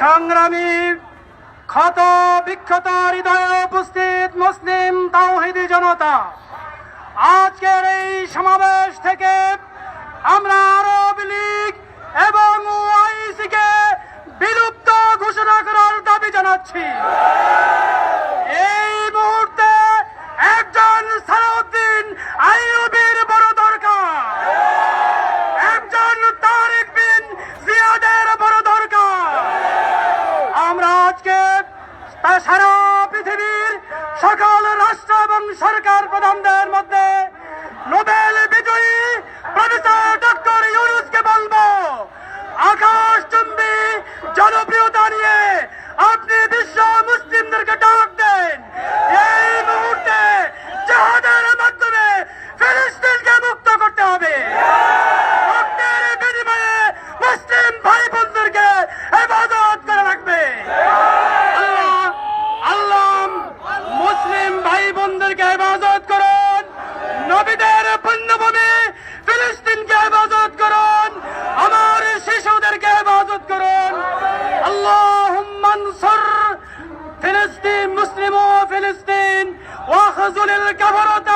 সংগ্রামী ক্ষত বিক্ষত হৃদয়ে উপস্থিত মুসলিম তাওহিদি জনতা, আজকের এই সমাবেশ থেকে আমরা আরব লীগ এবং ওআইসিকে বিলুপ্ত ঘোষণা করার দাবি জানাচ্ছি। আজকে সারা পৃথিবীর সকল রাষ্ট্র এবং বোনদেরকে হেফাজত করুন। নবীদের পুণ্যভূমি ফিলিস্তিনকে হেফাজত করুন। আমার শিশুদেরকে হেফাজত করুন। আল্লাহ মানসর ফিলিস্তিন মুসলিম ও ফিলিস্তিন ওয়াখজুল কাবরতা